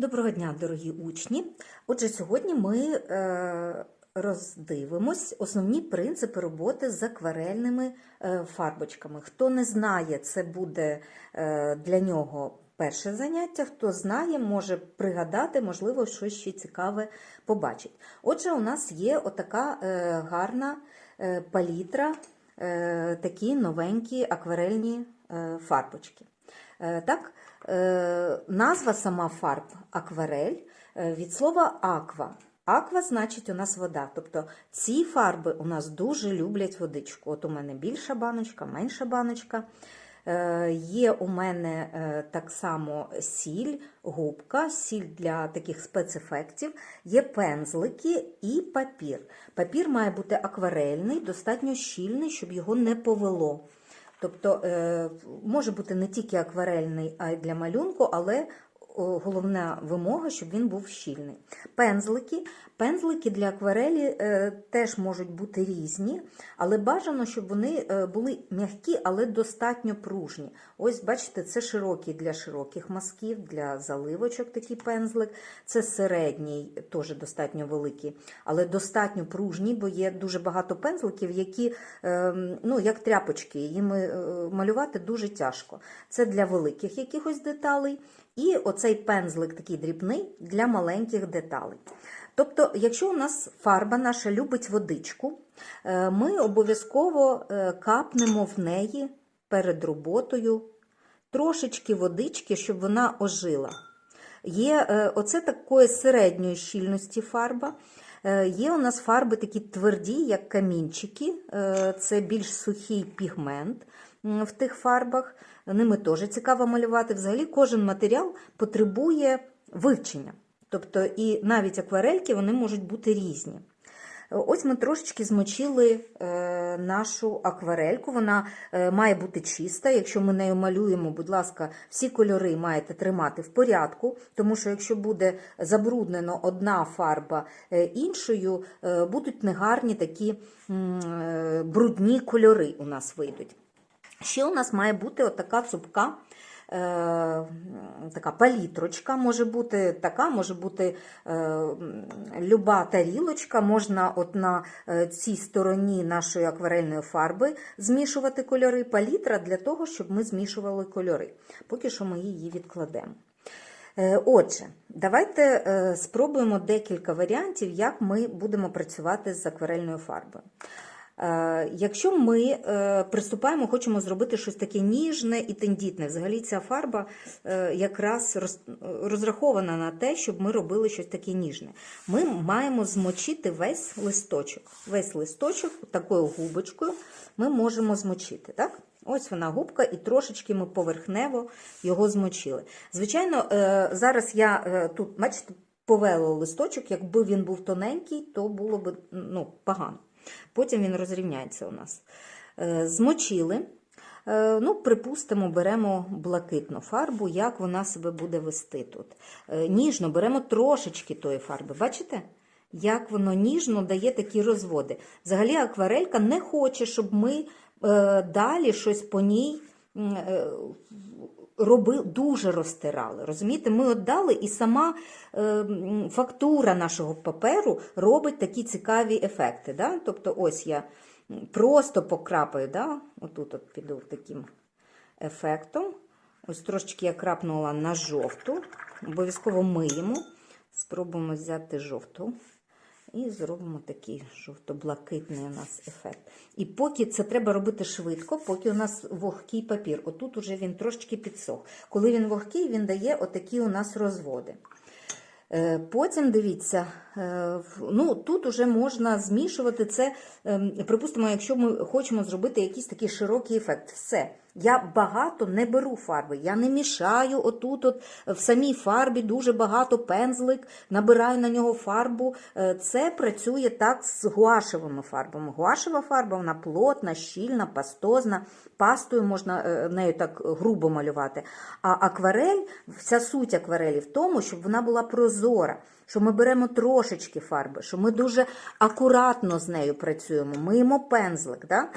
Доброго дня, дорогі учні! Отже, сьогодні ми е, роздивимось основні принципи роботи з акварельними е, фарбочками. Хто не знає, це буде е, для нього перше заняття. Хто знає, може пригадати, можливо, щось ще цікаве побачить. Отже, у нас є отака гарна палітра, такі новенькі акварельні фарбочки. Е, Так, е, назва сама фарб акварель е, від слова аква. Аква значить у нас вода. Тобто ці фарби у нас дуже люблять водичку. От у мене більша баночка, менша баночка. Є у мене так само сіль, губка, сіль для таких спецефектів, є пензлики і папір. Папір має бути акварельний, достатньо щільний, щоб його не повело. Тобто е, може бути не тільки акварельний, а й для малюнку, але головна вимога, щоб він був щільний. Пензлики. Пензлики для акварелі е, теж можуть бути різні, але бажано, щоб вони е, були м'які, але достатньо пружні. Ось, бачите, це широкий для широких мазків, для заливочок такий пензлик. Це середній, теж достатньо великий, але достатньо пружній, бо є дуже багато пензликів, які, е, ну, як тряпочки, їми е, малювати дуже тяжко. Це для великих якихось деталей. І оцей пензлик такий дрібний для маленьких деталей. Тобто, якщо у нас фарба наша любить водичку, е, ми обов'язково е, капнемо в неї перед роботою трошечки водички, щоб вона ожила. Є е, оце такої середньої щільності фарба. Є у нас фарби такі тверді, як камінчики, це більш сухий пігмент в тих фарбах. Ними теж цікаво малювати. Взагалі, кожен матеріал потребує вивчення. Тобто, і навіть акварельки вони можуть бути різні. Ось ми трошечки змочили е, нашу акварельку. Вона е, має бути чиста. Якщо ми нею малюємо, будь ласка, всі кольори маєте тримати в порядку, тому що якщо буде забруднено одна фарба е, іншою, будуть негарні такі брудні кольори у нас вийдуть. Ще у нас має бути отака цупка. е, Така палітрочка може бути така, може бути е, люба тарілочка. Можна от на е, цій стороні нашої акварельної фарби змішувати кольори. Палітра для того, щоб ми змішували кольори. Поки що ми її відкладемо. Е, Отже, давайте спробуємо декілька варіантів, як ми будемо працювати з акварельною фарбою. Е, Якщо ми е, приступаємо, хочемо зробити щось таке ніжне і тендітне, взагалі ця фарба е, якраз розрахована на те, щоб ми робили щось таке ніжне. Ми маємо змочити весь листочок. Весь листочок такою губочкою ми можемо змочити. Так? Ось вона губка, і трошечки ми поверхнево його змочили. Звичайно, зараз я тут, бачите, повела листочок, якби він був тоненький, то було б ну, погано. Потім він розрівняється у нас. Е, Змочили. Е, Ну, припустимо, беремо блакитну фарбу, як вона себе буде вести тут. Е, Ніжно беремо трошечки тої фарби. Бачите? Як воно ніжно дає такі розводи. Взагалі, акварелька не хоче, щоб ми далі щось по ній роби, дуже розтирали. Розумієте, ми отдали, і сама е, фактура нашого паперу робить такі цікаві ефекти. Да? Тобто, ось я просто покрапаю, да? отут от піду таким ефектом. Ось трошечки я крапнула на жовту, обов'язково миємо. Спробуємо взяти жовту. І зробимо такий жовто-блакитний у нас ефект. І поки це треба робити швидко, поки у нас вогкий папір. Отут уже він трошечки підсох. Коли він вогкий, він дає отакі у нас розводи. Е, Потім дивіться, е, ну тут уже можна змішувати це. ем, Припустимо, якщо ми хочемо зробити якийсь такий широкий ефект. Все. Я багато не беру фарби, я не мішаю отут, от в самій фарбі дуже багато пензлик, набираю на нього фарбу. Е, Це працює так з гуашевими фарбами. Гуашева фарба вона плотна, щільна, пастозна. Пастою можна е, нею так грубо малювати. А акварель, вся суть акварелі в тому, щоб вона була прозора. Що ми беремо трошечки фарби, що ми дуже акуратно з нею працюємо, миємо пензлик. Да?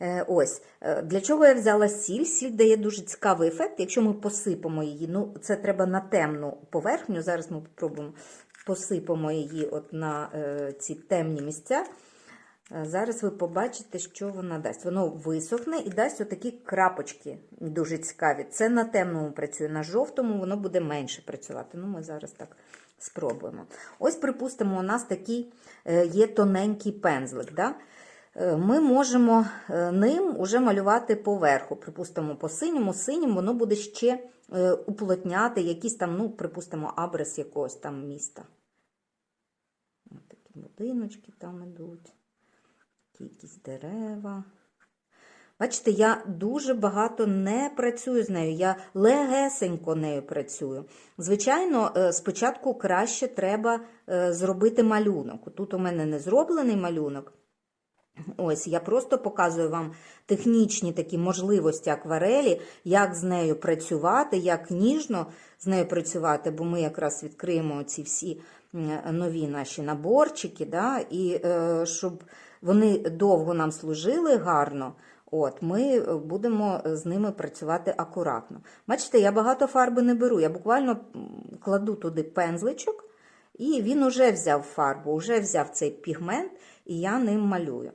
Е, Ось Е, для чого я взяла сіль? Сіль дає дуже цікавий ефект. Якщо ми посипемо її, ну це треба на темну поверхню. Зараз ми спробуємо посипемо її от на е, ці темні місця. Зараз ви побачите, що вона дасть. Воно висохне і дасть отакі крапочки дуже цікаві. Це на темному працює, на жовтому воно буде менше працювати. Ну, ми зараз так спробуємо. Ось, припустимо, у нас такий є тоненький пензлик. Да? Е, Ми можемо е, ним уже малювати поверху. Припустимо, по синьому, синім воно буде ще е, уплотняти якісь там, ну, припустимо, абрис якогось там міста. Ось такі будиночки там такі якісь дерева. Бачите, я дуже багато не працюю з нею, я легесенько нею працюю. Звичайно, спочатку краще треба зробити малюнок. Тут у мене не зроблений малюнок. Ось, я просто показую вам технічні такі можливості акварелі, як з нею працювати, як ніжно з нею працювати, бо ми якраз відкриємо ці всі нові наші наборчики, да, і е, щоб вони довго нам служили гарно. От, ми будемо з ними працювати акуратно. Бачите, я багато фарби не беру. Я буквально кладу туди пензличок, і він уже взяв фарбу, вже взяв цей пігмент, і я ним малюю.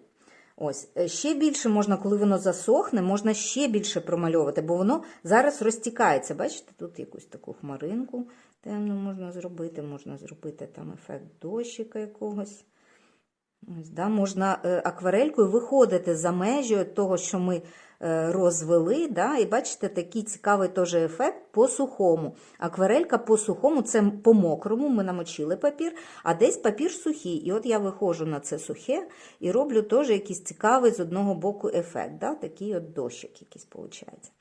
Ось, е, ще більше можна, коли воно засохне, можна ще більше промальовувати, бо воно зараз розтікається. Бачите, тут якусь таку хмаринку темну можна зробити, можна зробити там ефект дощика якогось. Ось, да, можна е, акварелькою виходити за межі того, що ми е, розвели, да, і бачите, такий цікавий теж ефект по сухому. Акварелька по сухому, це по мокрому, ми намочили папір, а десь папір сухий. І от я виходжу на це сухе і роблю теж якийсь цікавий з одного боку ефект. Да, такий от дощик якийсь виходить.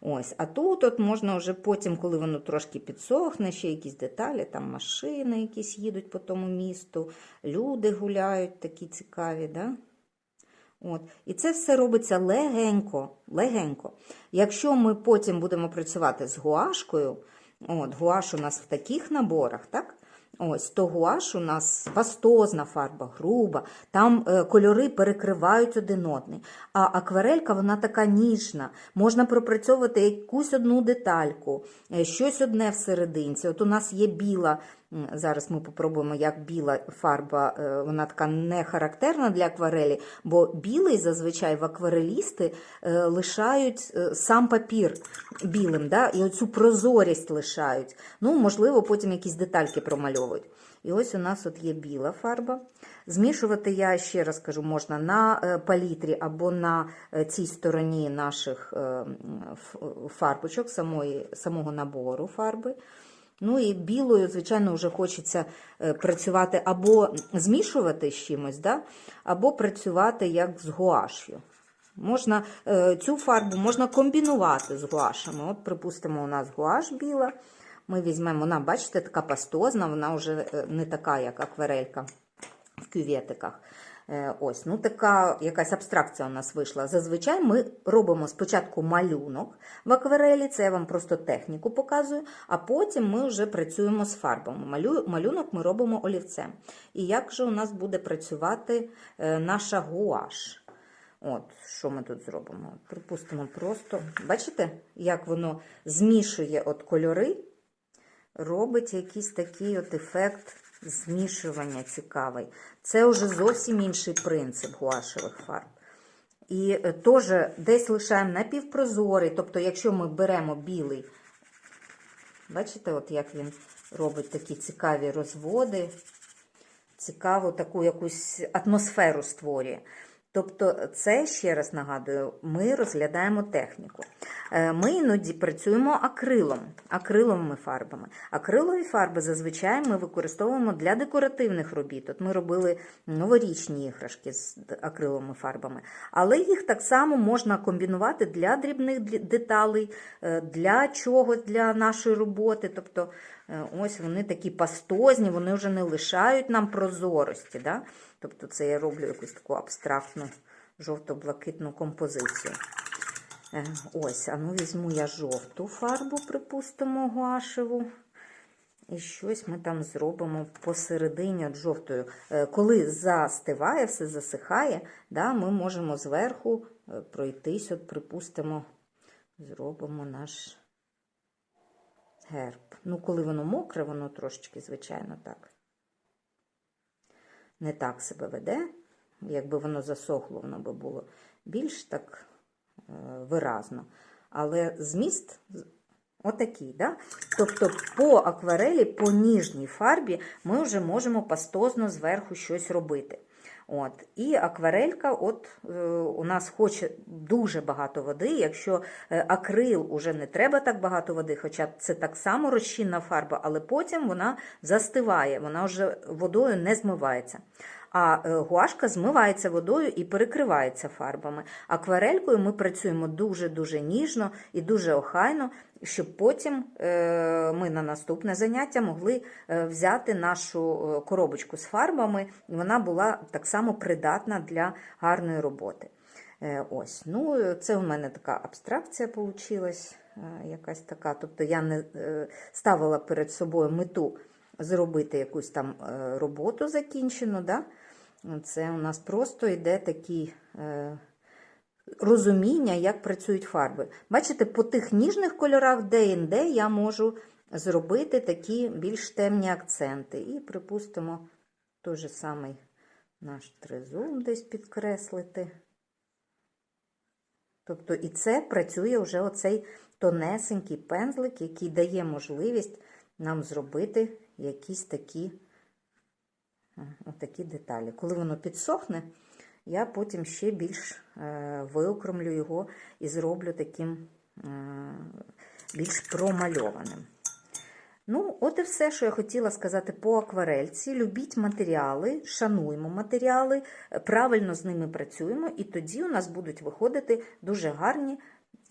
Ось, а тут от можна вже потім, коли воно трошки підсохне, ще якісь деталі, там машини якісь їдуть по тому місту, люди гуляють такі цікаві. Да? От. І це все робиться легенько, легенько. Якщо ми потім будемо працювати з гуашкою, от, гуаш у нас в таких наборах, так? Ось, то гуаш у нас пастозна фарба, груба, там е, кольори перекривають один одний. А акварелька вона така ніжна. Можна пропрацьовувати якусь одну детальку, е, щось одне всерединці. От у нас є біла, зараз ми попробуємо, як біла фарба, е, вона така не характерна для акварелі, бо білий зазвичай в акварелісти лишають сам папір білим, да? і оцю прозорість лишають. Ну, можливо, потім якісь детальки промальовують. І ось у нас от є біла фарба. Змішувати я ще раз кажу, можна на е, палітрі або на е, цій стороні наших е, фарбочок, самої, самого набору фарби. Ну і білою, звичайно, вже хочеться працювати або змішувати з чимось, да? або працювати як з гуаш'ю. Можна цю фарбу можна комбінувати з гуашами. От, припустимо, у нас гуаш біла. Ми візьмемо, вона, бачите, така пастозна, вона вже е, не така, як акварелька в кюветиках. Е, Ось, ну така якась абстракція у нас вийшла. Зазвичай ми робимо спочатку малюнок в акварелі, це я вам просто техніку показую, а потім ми вже працюємо з фарбами. Малю, малюнок ми робимо олівцем. І як же у нас буде працювати е, наша гуаш? От, що ми тут зробимо? Припустимо, просто, бачите, як воно змішує от кольори, робить якийсь такий от ефект змішування цікавий. Це вже зовсім інший принцип гуашевих фарб. І е, теж десь лишаємо напівпрозорий, тобто, якщо ми беремо білий, бачите, от як він робить такі цікаві розводи, цікаву таку якусь атмосферу створює. Тобто, це, ще раз нагадую, ми розглядаємо техніку. Е, Ми іноді працюємо акрилом, акриловими фарбами. Акрилові фарби зазвичай ми використовуємо для декоративних робіт. От ми робили новорічні іграшки з акриловими фарбами. Але їх так само можна комбінувати для дрібних деталей, е, для чогось для нашої роботи. Тобто, е, ось вони такі пастозні, вони вже не лишають нам прозорості. Да? Тобто, це я роблю якусь таку абстрактну жовто-блакитну композицію. Е, Ось, а ну візьму я жовту фарбу, припустимо, гуашеву. І щось ми там зробимо посередині от жовтою. Е, Коли застиває, все засихає, да, ми можемо зверху е, пройтись, от, припустимо, зробимо наш герб. Ну, коли воно мокре, воно трошечки, звичайно, так. Не так себе веде. Якби воно засохло, воно би було більш так виразно. Але зміст отакий, да? Тобто по акварелі, по ніжній фарбі ми вже можемо пастозно зверху щось робити. От. І акварелька, от е, у нас хоче дуже багато води. Якщо е, акрил уже не треба так багато води, хоча це так само розчинна фарба, але потім вона застиває, вона вже водою не змивається. А е, гуашка змивається водою і перекривається фарбами. Акварелькою ми працюємо дуже-дуже ніжно і дуже охайно, щоб потім е, ми на наступне заняття могли е, взяти нашу коробочку з фарбами, і вона була так само придатна для гарної роботи. Ось, ну це у мене така абстракція вийшла, якась така. Тобто я не ставила перед собою мету зробити якусь там е, роботу закінчену. Да? Це у нас просто йде такий е, розуміння, як працюють фарби. Бачите, по тих ніжних кольорах де-інде я можу зробити такі більш темні акценти. І, припустимо, той же самий наш тризуб десь підкреслити. Тобто і це працює вже оцей тонесенький пензлик, який дає можливість нам зробити якісь такі, е, отакі деталі. Коли воно підсохне, я потім ще більш е, виокремлю його і зроблю таким е, більш промальованим. Ну, от і все, що я хотіла сказати по акварельці. Любіть матеріали, шануємо матеріали, правильно з ними працюємо, і тоді у нас будуть виходити дуже гарні,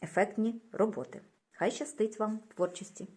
ефектні роботи. Хай щастить вам творчості!